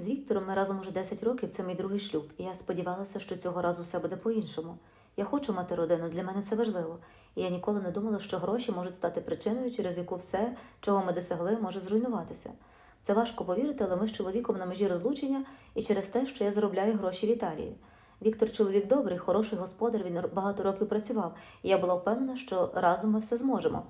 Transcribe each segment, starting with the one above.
З Віктором ми разом уже 10 років, це мій другий шлюб, і я сподівалася, що цього разу все буде по-іншому. Я хочу мати родину, для мене це важливо. І я ніколи не думала, що гроші можуть стати причиною, через яку все, чого ми досягли, може зруйнуватися. Це важко повірити, але ми з чоловіком на межі розлучення і через те, що я заробляю гроші в Італії. Віктор чоловік добрий, хороший господар, він багато років працював, і я була впевнена, що разом ми все зможемо.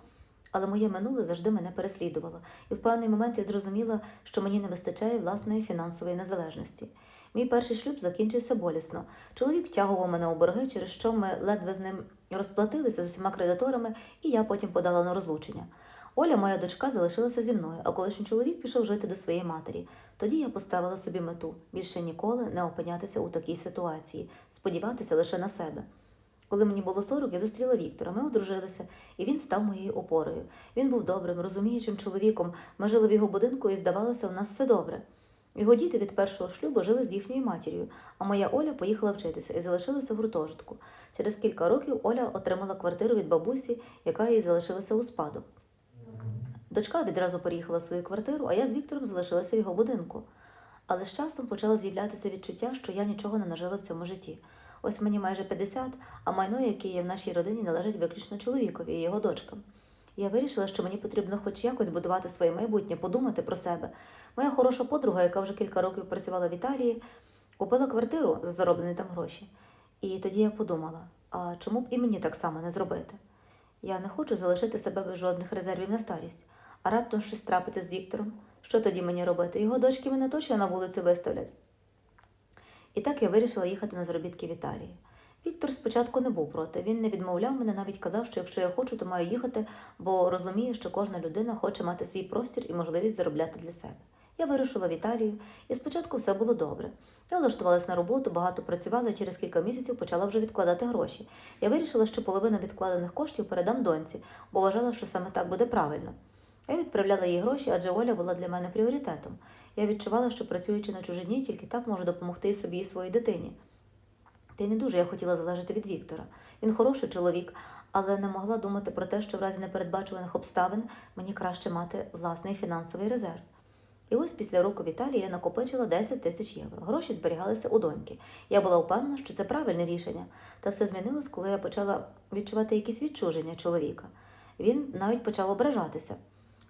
Але моє минуле завжди мене переслідувало, і в певний момент я зрозуміла, що мені не вистачає власної фінансової незалежності. Мій перший шлюб закінчився болісно. Чоловік втягував мене у борги, через що ми ледве з ним розплатилися з усіма кредиторами, і я потім подала на розлучення. Оля, моя дочка, залишилася зі мною, а колишній чоловік пішов жити до своєї матері. Тоді я поставила собі мету більше ніколи не опинятися у такій ситуації, сподіватися лише на себе. Коли мені було 40, я зустріла Віктора. Ми одружилися, і він став моєю опорою. Він був добрим, розуміючим чоловіком. Ми жили в його будинку, і здавалося, у нас все добре. Його діти від першого шлюбу жили з їхньою матір'ю, а моя Оля поїхала вчитися і залишилася в гуртожитку. Через кілька років Оля отримала квартиру від бабусі, яка їй залишилася у спадок. Дочка відразу переїхала в свою квартиру, а я з Віктором залишилася в його будинку. Але з часом почало з'являтися відчуття, що я нічого не нажила в цьому житті. Ось мені майже 50, а майно, яке є в нашій родині, належить виключно чоловікові і його дочкам. Я вирішила, що мені потрібно хоч якось будувати своє майбутнє, подумати про себе. Моя хороша подруга, яка вже кілька років працювала в Італії, купила квартиру за зароблені там гроші. І тоді я подумала: а чому б і мені так само не зробити? Я не хочу залишити себе без жодних резервів на старість, а раптом щось трапиться з Віктором. Що тоді мені робити? Його дочки мене точно на вулицю виставлять. І так я вирішила їхати на заробітки в Італії. Віктор спочатку не був проти. Він не відмовляв мене, навіть казав, що якщо я хочу, то маю їхати, бо розуміє, що кожна людина хоче мати свій простір і можливість заробляти для себе. Я вирушила в Італію, і спочатку все було добре. Я влаштувалась на роботу, багато працювала і через кілька місяців почала вже відкладати гроші. Я вирішила, що половину відкладених коштів передам доньці, бо вважала, що саме так буде правильно. Я відправляла їй гроші, адже Оля була для мене пріоритетом. Я відчувала, що працюючи на чужині, тільки так можу допомогти собі і своїй дитині. Та й не дуже я хотіла залежати від Віктора. Він хороший чоловік, але не могла думати про те, що в разі непередбачуваних обставин мені краще мати власний фінансовий резерв. І ось після року в Італії я накопичила 10 тисяч євро. Гроші зберігалися у доньки. Я була впевнена, що це правильне рішення. Та все змінилось, коли я почала відчувати якісь відчуження чоловіка. Він навіть почав ображатися.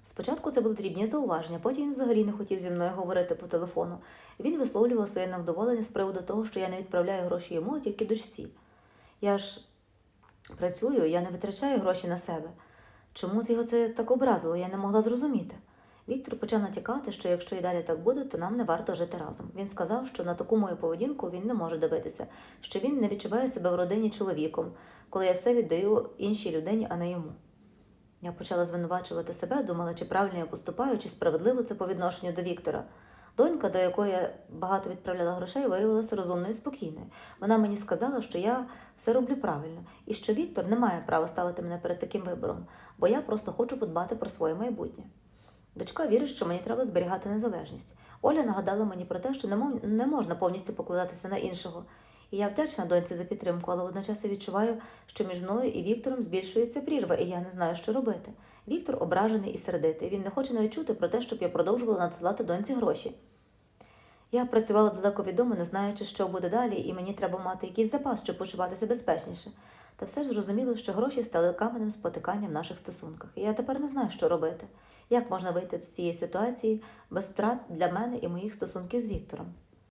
Спочатку це були дрібні зауваження, потім він взагалі не хотів зі мною говорити по телефону. Він висловлював своє невдоволення з приводу того, що я не відправляю гроші йому, а тільки дочці. Я ж працюю, я не витрачаю гроші на себе. Чому його це так образило, я не могла зрозуміти. Віктор почав натякати, що якщо і далі так буде, то нам не варто жити разом. Він сказав, що на таку мою поведінку він не може дивитися, що він не відчуває себе в родині чоловіком, коли я все віддаю іншій людині, а не йому. Я почала звинувачувати себе, думала, чи правильно я поступаю, чи справедливо це по відношенню до Віктора. Донька, до якої я багато відправляла грошей, виявилася розумною і спокійною. Вона мені сказала, що я все роблю правильно, і що Віктор не має права ставити мене перед таким вибором, бо я просто хочу подбати про своє майбутнє. Дочка вірить, що мені треба зберігати незалежність. Оля нагадала мені про те, що не, можна повністю покладатися на іншого. І я вдячна доньці за підтримку, але водночас я відчуваю, що між мною і Віктором збільшується прірва, і я не знаю, що робити. Віктор ображений і сердитий. Він не хоче навіть чути про те, щоб я продовжувала надсилати доньці гроші. Я працювала далеко від дому, не знаючи, що буде далі, і мені треба мати якийсь запас, щоб почуватися безпечніше. Та все ж зрозуміло, що гроші стали каменем спотикання в наших стосунках, і я тепер не знаю, що робити. Як можна вийти з цієї ситуації без втрат для мене і моїх стосунків з Віктором?